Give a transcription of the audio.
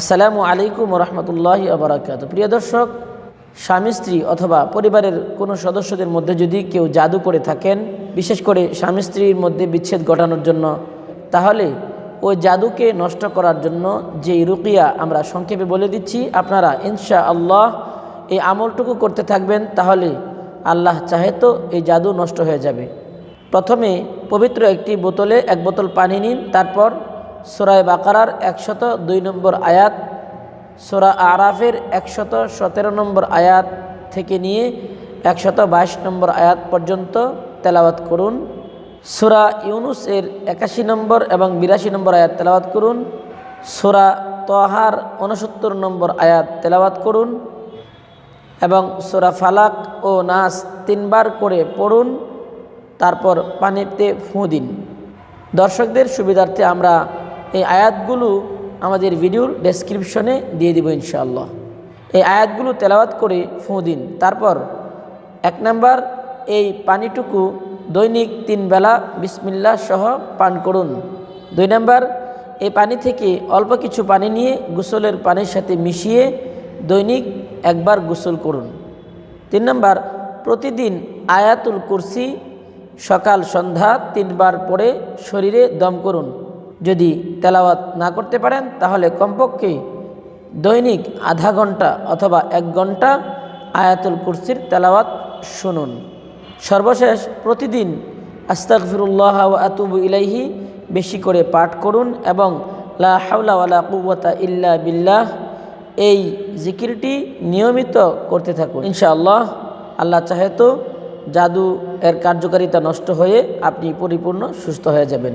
আসসালামু আলাইকুম রহমতুল্লাহি আবরাকাত প্রিয় দর্শক, স্বামী, স্ত্রী অথবা পরিবারের কোনো সদস্যদের মধ্যে যদি কেউ জাদু করে থাকেন, বিশেষ করে স্বামী, স্ত্রীর মধ্যে বিচ্ছেদ ঘটানোর জন্য, তাহলে ওই জাদুকে নষ্ট করার জন্য যে রুকিয়া আমরা সংক্ষেপে বলে দিচ্ছি, আপনারা ইনশা আল্লাহ এই আমলটুকু করতে থাকবেন, তাহলে আল্লাহ চাহে তো এই জাদু নষ্ট হয়ে যাবে। প্রথমে পবিত্র একটি বোতলে এক বোতল পানি নিন, তারপর সোরায় বাকারার একশত দুই নম্বর আয়াত সোরা আরাফের একশত সতেরো নম্বর আয়াত থেকে নিয়ে একশত বাইশ নম্বর আয়াত পর্যন্ত তেলাওয়াত করুন। সোরা ইউনুস এর একাশি নম্বর এবং বিরাশি নম্বর আয়াত তেলাওয়াত করুন। সোরা তহার উনসত্তর নম্বর আয়াত তেলাওয়াত করুন এবং সোরা ফালাক ও নাস তিনবার করে পড়ুন, তারপর পানিতে ফুঁ দিন। দর্শকদের সুবিধার্থে আমরা এই আয়াতগুলো আমাদের ভিডিওর ডেসক্রিপশনে দিয়ে দিব ইনশাআল্লাহ। এই আয়াতগুলো তেলাওয়াত করে ফুঁ দিন। তারপর এক নাম্বার, এই পানিটুকু দৈনিক তিন বেলা বিসমিল্লা সহ পান করুন। দুই নাম্বার, এই পানি থেকে অল্প কিছু পানি নিয়ে গোসলের পানির সাথে মিশিয়ে দৈনিক একবার গোসল করুন। তিন নম্বর, প্রতিদিন আয়াতুল কুরসি সকাল সন্ধ্যা তিনবার পরে শরীরে দম করুন। যদি তেলাওয়াত না করতে পারেন, তাহলে কমপক্ষে দৈনিক আধা ঘণ্টা অথবা এক ঘণ্টা আয়াতুল কুরসির তেলাওয়াত শুনুন। সর্বশেষ প্রতিদিন আস্তাগফিরুল্লাহ ও আতুবু ইলাইহি বেশি করে পাঠ করুন এবং লা হাওলা ওয়ালা কুওয়াতা ইল্লা বিল্লাহ এই জিকিরটি নিয়মিত করতে থাকুন। ইনশাআল্লাহ, আল্লাহ চাহে তো জাদু এর কার্যকারিতা নষ্ট হয়ে আপনি পরিপূর্ণ সুস্থ হয়ে যাবেন।